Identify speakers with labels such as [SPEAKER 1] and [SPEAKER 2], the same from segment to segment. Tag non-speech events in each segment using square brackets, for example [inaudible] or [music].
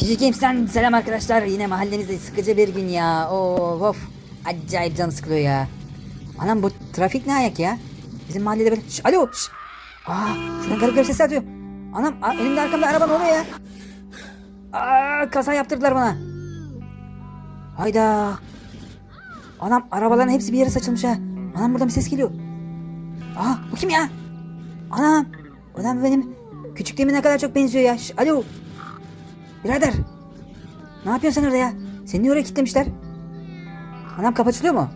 [SPEAKER 1] PG Games'ten selam arkadaşlar. Yine mahallemizde sıkıcı bir gün ya. Of of. Acayip canı sıkılıyor ya. Anam bu trafik ne ayak ya? Bizim mahallede böyle... Şş, alo. Şş. Aa, şuradan garip garip sesler duyuyor. Anam a, önümde arkamda araba ne oluyor ya? Aa, kaza yaptırdılar bana. Hayda. Anam arabaların hepsi bir yere saçılmış ha. Anam buradan bir ses geliyor. Aa bu kim ya? Anam. Anam benim küçüklüğüme ne kadar çok benziyor ya. Şş, alo. Birader. Ne yapıyorsun sen orada ya? Seni niye oraya kilitlemişler? Anam kapı açılıyor mu?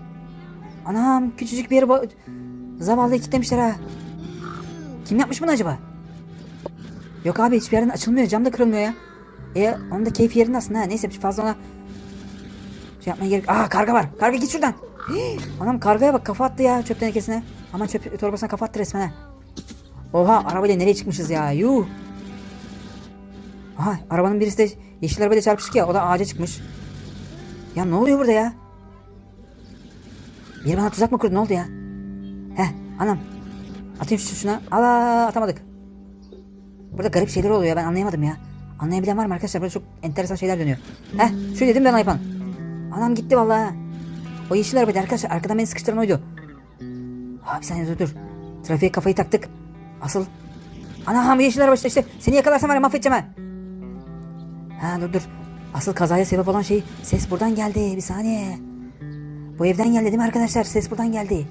[SPEAKER 1] Anam küçücük bir yere bo- zavallıyı kilitlemişler ha. Kim yapmış bunu acaba? Yok abi hiçbir yerden açılmıyor. Cam da kırılmıyor ya. E onun da keyfi yerinde aslında ha. Neyse fazla ona şey yapmaya gerek. Aa karga var. Karga git şuradan. [gasps] Anam kargaya bak kafa attı ya çöp tenekesine. Aman çöp torbasına kafa attı resmen ha. Oha arabayla nereye çıkmışız ya? Yuh. Aha arabanın birisi de yeşil arabayla çarpıştık ya o da ağaca çıkmış. Ya ne oluyor burada ya? Biri bana tuzak mı kurdu ne oldu ya? Heh anam. Atayım şu şuna. Ala atamadık. Burada garip şeyler oluyor ya ben anlayamadım ya. Anlayabilen var mı arkadaşlar? Burada çok enteresan şeyler dönüyor. Heh şu dedim ben Aypan. Anam gitti vallahi. O yeşil arabaydı arkadaşlar arkadan beni sıkıştıran oydu. Bir saniye dur dur. Trafiğe kafayı taktık. Asıl. Ana bu yeşil araba işte işte. Seni yakalarsam var ya mahvedeceğim ha. Ha dur dur. Asıl kazaya sebep olan şey ses buradan geldi. Bir saniye. Bu evden geldi değil mi arkadaşlar? Ses buradan geldi.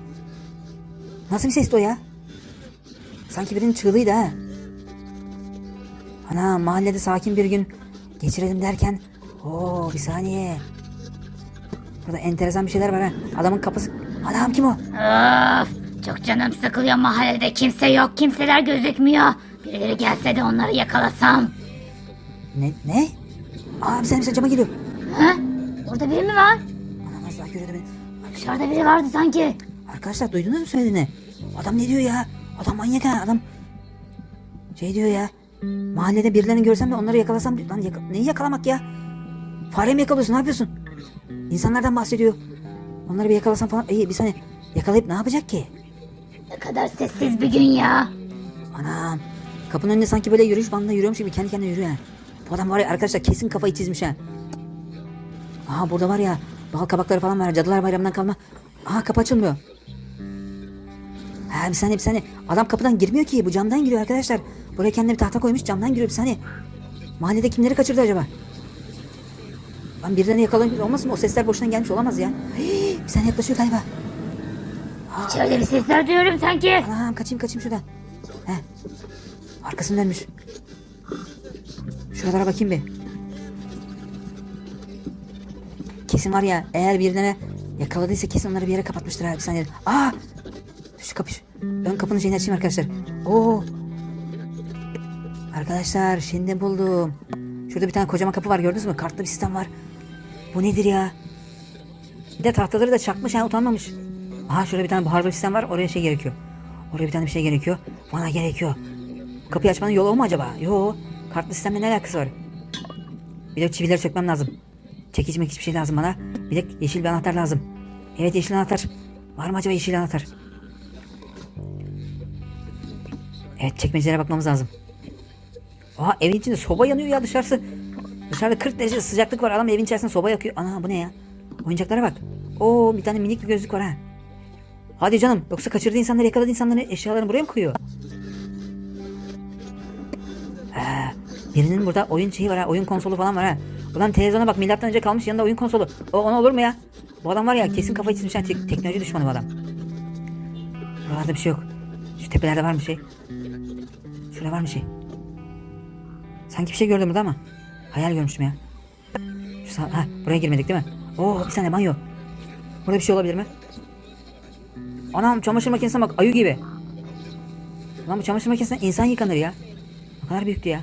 [SPEAKER 1] Nasıl bir sesti o ya? Sanki birinin çığlığıydı ha. Ana mahallede sakin bir gün geçirelim derken. Oo bir saniye. Burada enteresan bir şeyler var ha. Adamın kapısı. Adam kim o?
[SPEAKER 2] Of, çok canım sıkılıyor mahallede kimse yok kimseler gözükmüyor. Birileri gelse de onları yakalasam.
[SPEAKER 1] Ne? Ne? Aa bir saniye bir saniye cama geliyor.
[SPEAKER 2] Ha? Orada biri mi var?
[SPEAKER 1] Anam az daha görüyordu beni.
[SPEAKER 2] Dışarıda biri vardı sanki.
[SPEAKER 1] Arkadaşlar duydunuz mu söylediğini? Adam ne diyor ya? Adam manyak ha adam. Şey diyor ya. Mahallede birilerini görsem de onları yakalasam. Lan yaka- neyi yakalamak ya? Fare mi yakalıyorsun ne yapıyorsun? İnsanlardan bahsediyor. Onları bir yakalasam falan. İyi bir saniye. Yakalayıp ne yapacak ki?
[SPEAKER 2] Ne kadar sessiz bir gün ya.
[SPEAKER 1] Anam. Kapının önünde sanki böyle yürüyüş bandında yürüyormuş gibi kendi kendine yürüyor ha. Bu adam var ya arkadaşlar kesin kafayı çizmiş ha. Aha burada var ya bal kabakları falan var. Cadılar Bayramı'ndan kalma. Aha kapı açılmıyor. Ha bir saniye bir saniye. Adam kapıdan girmiyor ki. Bu camdan giriyor arkadaşlar. Buraya kendine bir tahta koymuş camdan giriyor bir saniye. Mahallede kimleri kaçırdı acaba? Lan birilerini yakalayın olmasın mı? O sesler boşuna gelmiş olamaz ya. Hii, bir saniye yaklaşıyor galiba.
[SPEAKER 2] İçeride bir sesler duyuyorum sanki.
[SPEAKER 1] Anam kaçayım kaçayım şuradan. He. Arkasını dönmüş. Şuralara bakayım bir. Kesin var ya eğer birine yakaladıysa kesin onları bir yere kapatmıştır ha bir saniye. Aa! Şu kapı ön kapının şeyini açayım arkadaşlar. Oo! Arkadaşlar şimdi buldum. Şurada bir tane kocaman kapı var gördünüz mü? Kartlı bir sistem var. Bu nedir ya? Bir de tahtaları da çakmış ha utanmamış. Aha şurada bir tane buharlı sistem var oraya şey gerekiyor. Oraya bir tane bir şey gerekiyor. Bana gerekiyor. Kapıyı açmanın yolu mu acaba? Yo. Kartlı sistemle ne alakası var? Bir de çivileri sökmem lazım. Çekiç mekiç bir şey lazım bana. Bir de yeşil bir anahtar lazım. Evet yeşil anahtar. Var mı acaba yeşil anahtar? Evet çekmecelere bakmamız lazım. Aha evin içinde soba yanıyor ya dışarısı. Dışarıda 40 derece sıcaklık var. Adam evin içerisinde soba yakıyor. Ana bu ne ya? Oyuncaklara bak. Oo bir tane minik bir gözlük var ha. Hadi canım. Yoksa kaçırdığı insanları yakaladığı insanları eşyalarını buraya mı koyuyor? Birinin burada oyun şeyi var ha. Oyun konsolu falan var ha. Ulan televizyona bak milattan önce kalmış yanında oyun konsolu. O ona olur mu ya? Bu adam var ya kesin kafayı çizmiş. ha. Tek- teknoloji düşmanı bu adam. Buralarda bir şey yok. Şu tepelerde var mı şey? Şurada var mı şey? Sanki bir şey gördüm burada ama. Hayal görmüştüm ya. Şu ha, buraya girmedik değil mi? Oo bir saniye banyo. Burada bir şey olabilir mi? Anam çamaşır makinesine bak ayı gibi. Lan bu çamaşır makinesine insan yıkanır ya. Ne kadar büyüktü ya.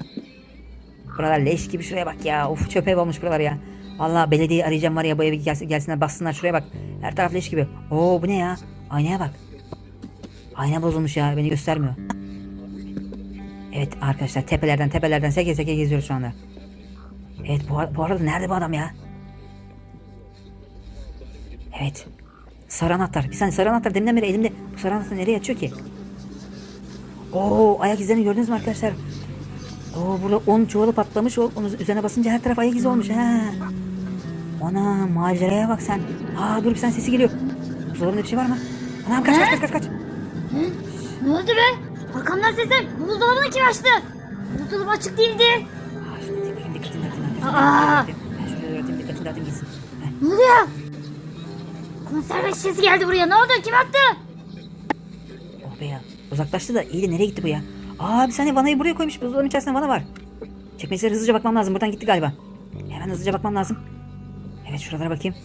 [SPEAKER 1] Buralar leş gibi şuraya bak ya. Of çöp ev olmuş buralar ya. Vallahi belediyeyi arayacağım var ya bu evi gelsin, gelsinler bassınlar şuraya bak. Her taraf leş gibi. Oo bu ne ya? Aynaya bak. Ayna bozulmuş ya beni göstermiyor. Evet arkadaşlar tepelerden tepelerden seke seke geziyoruz şu anda. Evet bu, bu arada nerede bu adam ya? Evet. Sarı anahtar. Bir saniye sarı anahtar deminden beri elimde. Bu sarı anahtar nereye açıyor ki? Oo ayak izlerini gördünüz mü arkadaşlar? Oo burada un çuvalı patlamış. Onun üzerine basınca her taraf ayak izi olmuş. He. Ana maceraya bak sen. Aa dur bir sen sesi geliyor. Buzdolabında bir şey var mı? Anam kaç kaç kaç kaç kaç.
[SPEAKER 2] Hı? Ne oldu be? Arkamdan sesler. Buzdolabını kim açtı? Buzdolabı açık değildi.
[SPEAKER 1] Aa şunu bakayım dikkatini dağıtayım.
[SPEAKER 2] Aa!
[SPEAKER 1] Ben şunu öğreteyim dikkatini dağıtayım gitsin. Heh.
[SPEAKER 2] Ne oluyor? Konserve şişesi geldi buraya. Ne oldu? Kim attı?
[SPEAKER 1] Oh be ya. Uzaklaştı da iyi de nereye gitti bu ya? Aa bir saniye vanayı buraya koymuş. Buzdolabının içerisinde vana var. Çekmecelere hızlıca bakmam lazım. Buradan gitti galiba. Hemen hızlıca bakmam lazım. Evet şuralara bakayım.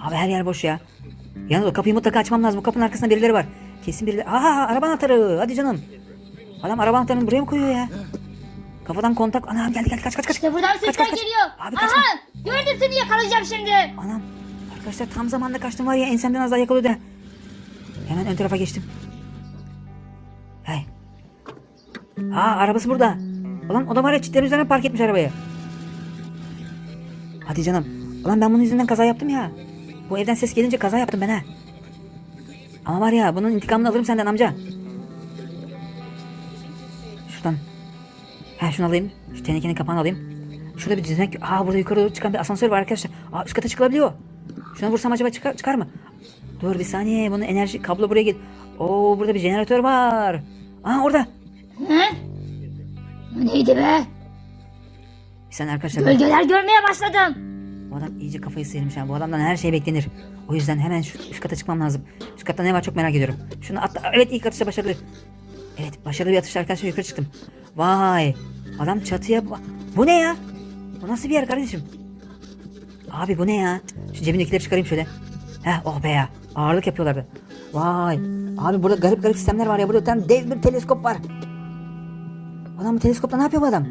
[SPEAKER 1] Abi her yer boş ya. Yalnız o kapıyı mutlaka açmam lazım. O kapının arkasında birileri var. Kesin birileri. Aa araba anahtarı. Hadi canım. Adam araba anahtarını buraya mı koyuyor ya? Kafadan kontak. Ana geldi geldi kaç kaç kaç.
[SPEAKER 2] İşte buradan
[SPEAKER 1] Kaç,
[SPEAKER 2] sesler
[SPEAKER 1] kaç, kaç.
[SPEAKER 2] geliyor.
[SPEAKER 1] Abi kaçma.
[SPEAKER 2] Aha! Gördüm seni yakalayacağım şimdi.
[SPEAKER 1] Anam. Arkadaşlar tam zamanda kaçtım var ya ensemden az daha yakalıyordu. Hemen ön tarafa geçtim. Aa arabası burada. Ulan o da var ya çitlerin üzerine park etmiş arabayı. Hadi canım. Ulan ben bunun yüzünden kaza yaptım ya. Bu evden ses gelince kaza yaptım ben ha. Ama var ya bunun intikamını alırım senden amca. Şuradan. Ha şunu alayım. Şu tenekenin kapağını alayım. Şurada bir düzenek. Aa burada yukarı doğru çıkan bir asansör var arkadaşlar. Aa üst kata çıkılabiliyor. Şuna vursam acaba çıkar, çıkar mı? Dur bir saniye. Bunun enerji kablo buraya gel. Oo burada bir jeneratör var. Aa orada.
[SPEAKER 2] Bu neydi be?
[SPEAKER 1] Saniye arkadaşlar.
[SPEAKER 2] Gölgeler görmeye başladım.
[SPEAKER 1] Bu adam iyice kafayı sıyırmış ha. Bu adamdan her şey beklenir. O yüzden hemen şu üst kata çıkmam lazım. Üst katta ne var çok merak ediyorum. Şunu atla. Evet ilk atışta başarılı. Evet başarılı bir atışta arkadaşlar yukarı çıktım. Vay. Adam çatıya... ba- Bu ne ya? Bu nasıl bir yer kardeşim? Abi bu ne ya? Şu cebimdekileri çıkarayım şöyle. Heh oh be ya. Ağırlık yapıyorlardı. Vay. Abi burada garip garip sistemler var ya. Burada bir tane dev bir teleskop var. Adam bu teleskopla ne yapıyor bu adam?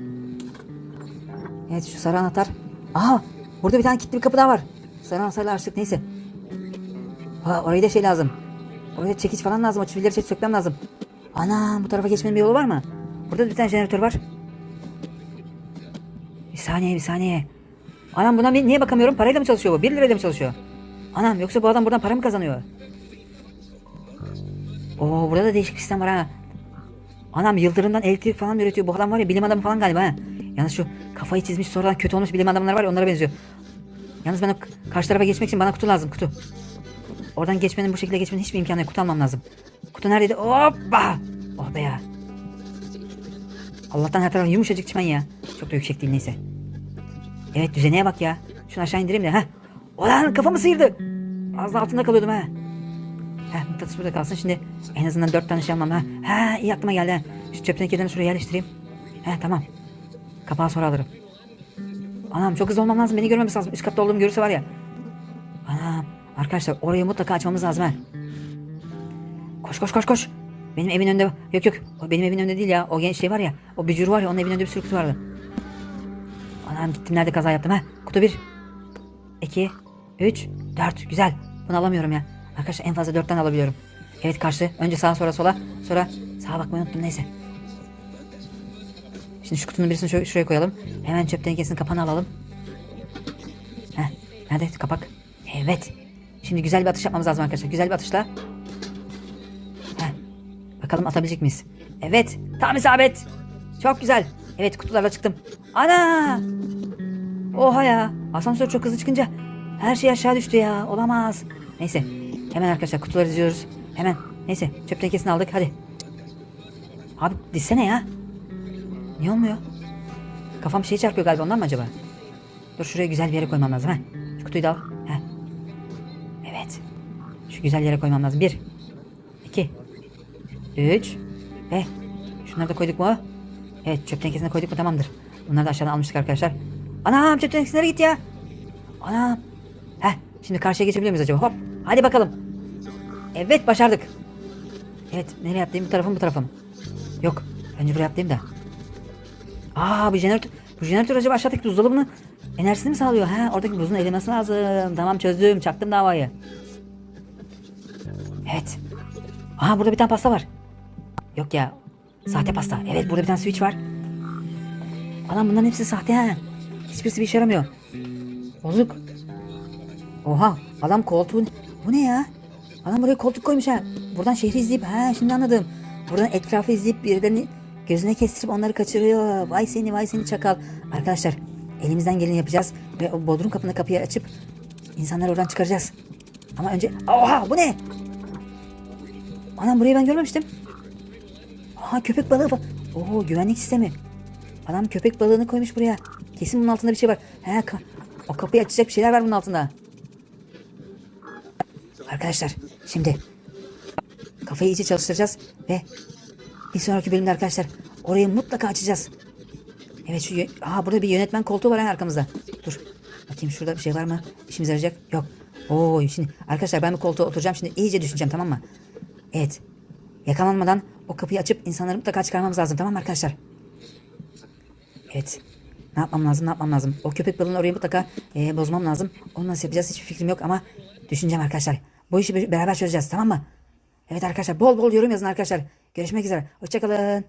[SPEAKER 1] Evet şu sarı anahtar. Aha burada bir tane kilitli bir kapı daha var. Sarı anahtarla açtık neyse. Ha orayı da şey lazım. Oraya çekiç falan lazım. O çivileri çek sökmem lazım. Ana bu tarafa geçmenin bir yolu var mı? Burada da bir tane jeneratör var. Bir saniye bir saniye. Anam buna niye bakamıyorum? Parayla mı çalışıyor bu? 1 lirayla mı çalışıyor? Anam yoksa bu adam buradan para mı kazanıyor? Oo burada da değişik bir sistem var ha. Anam yıldırımdan elektrik falan üretiyor. Bu adam var ya bilim adamı falan galiba ha. Yalnız şu kafayı çizmiş sonradan kötü olmuş bilim adamlar var ya onlara benziyor. Yalnız ben o karşı tarafa geçmek için bana kutu lazım kutu. Oradan geçmenin bu şekilde geçmenin hiçbir imkanı yok. Kutu almam lazım. Kutu neredeydi? Hoppa! Oh be ya. Allah'tan her taraf yumuşacık çimen ya. Çok da yüksek değil neyse. Evet düzeneye bak ya. Şunu aşağı indireyim de. Heh. Ulan kafamı sıyırdı. Az da altında kalıyordum ha. Heh mıknatıs burada kalsın. Şimdi en azından dört tane şey almam ha. Ha iyi aklıma geldi ha. Şu çöp tenekelerini şuraya yerleştireyim. He tamam. Kapağı sonra alırım. Anam çok hızlı olmam lazım. Beni görmemesi lazım. Üst katta olduğumu görürse var ya. Anam. Arkadaşlar orayı mutlaka açmamız lazım ha. Koş koş koş koş. Benim evin önünde... Yok yok. O benim evin önünde değil ya. O genç şey var ya. O bücür var ya. Onun evin önünde bir sürü kutu vardı. Anam gittim nerede kaza yaptım ha. Kutu bir. iki, Üç. Dört. Güzel. Bunu alamıyorum ya. Arkadaşlar en fazla dört tane alabiliyorum. Evet karşı. Önce sağa sonra sola. Sonra sağa bakmayı unuttum neyse. Şimdi şu kutunun birisini şöyle şuraya koyalım. Hemen çöp tenekesinin kapağını alalım. Heh. Nerede kapak? Evet. Şimdi güzel bir atış yapmamız lazım arkadaşlar. Güzel bir atışla. Heh. Bakalım atabilecek miyiz? Evet. Tam isabet. Çok güzel. Evet kutularla çıktım. Ana! Oha ya. Asansör çok hızlı çıkınca her şey aşağı düştü ya. Olamaz. Neyse. Hemen arkadaşlar kutuları diziyoruz. Hemen. Neyse. Çöp tenekesini aldık. Hadi. Abi dizsene ya. Niye olmuyor? Kafam şey çarpıyor galiba ondan mı acaba? Dur şuraya güzel bir yere koymam lazım ha. Şu kutuyu da al. Heh. Evet. Şu güzel yere koymam lazım. Bir. iki, Üç. Ve şunları da koyduk mu? Evet çöp tenekesine koyduk mu tamamdır. Bunları da aşağıdan almıştık arkadaşlar. Anam çöp tenekesi nereye gitti ya? Anam. Heh şimdi karşıya geçebiliyor muyuz acaba? Hop. Hadi bakalım. Evet başardık. Evet nereye atlayayım bu tarafa mı bu tarafa mı? Yok. Önce buraya atlayayım da. Aa bu jeneratör, bu jeneratör acaba aşağıdaki buzdolabını enerjisini mi sağlıyor? Ha oradaki buzun erimesi lazım. Tamam çözdüm. Çaktım davayı. Evet. Aha burada bir tane pasta var. Yok ya. Sahte pasta. Evet burada bir tane switch var. Adam bunların hepsi sahte ha. Hiçbirisi bir işe yaramıyor. Bozuk. Oha adam koltuğu bu ne ya? Adam buraya koltuk koymuş ha. Buradan şehri izleyip ha şimdi anladım. Buradan etrafı izleyip birilerini Gözüne kestirip onları kaçırıyor. Vay seni vay seni çakal. Arkadaşlar elimizden geleni yapacağız. Ve o bodrum kapını kapıyı açıp insanları oradan çıkaracağız. Ama önce... Oha bu ne? Anam burayı ben görmemiştim. Aha köpek balığı var. Oo güvenlik sistemi. Adam köpek balığını koymuş buraya. Kesin bunun altında bir şey var. He, o kapıyı açacak bir şeyler var bunun altında. Arkadaşlar şimdi kafayı iyice çalıştıracağız ve bir sonraki bölümde arkadaşlar orayı mutlaka açacağız. Evet şu Aha burada bir yönetmen koltuğu var ha arkamızda. Dur. Bakayım şurada bir şey var mı? İşimize yarayacak. Yok. Oo şimdi arkadaşlar ben bu koltuğa oturacağım şimdi iyice düşüneceğim tamam mı? Evet. Yakalanmadan o kapıyı açıp insanları mutlaka çıkarmamız lazım tamam mı arkadaşlar? Evet. Ne yapmam lazım ne yapmam lazım. O köpek balığını orayı mutlaka eee, bozmam lazım. Onu nasıl yapacağız hiçbir fikrim yok ama düşüneceğim arkadaşlar. Bu işi beraber çözeceğiz tamam mı? Evet arkadaşlar bol bol yorum yazın arkadaşlar. Görüşmek üzere. Hoşçakalın.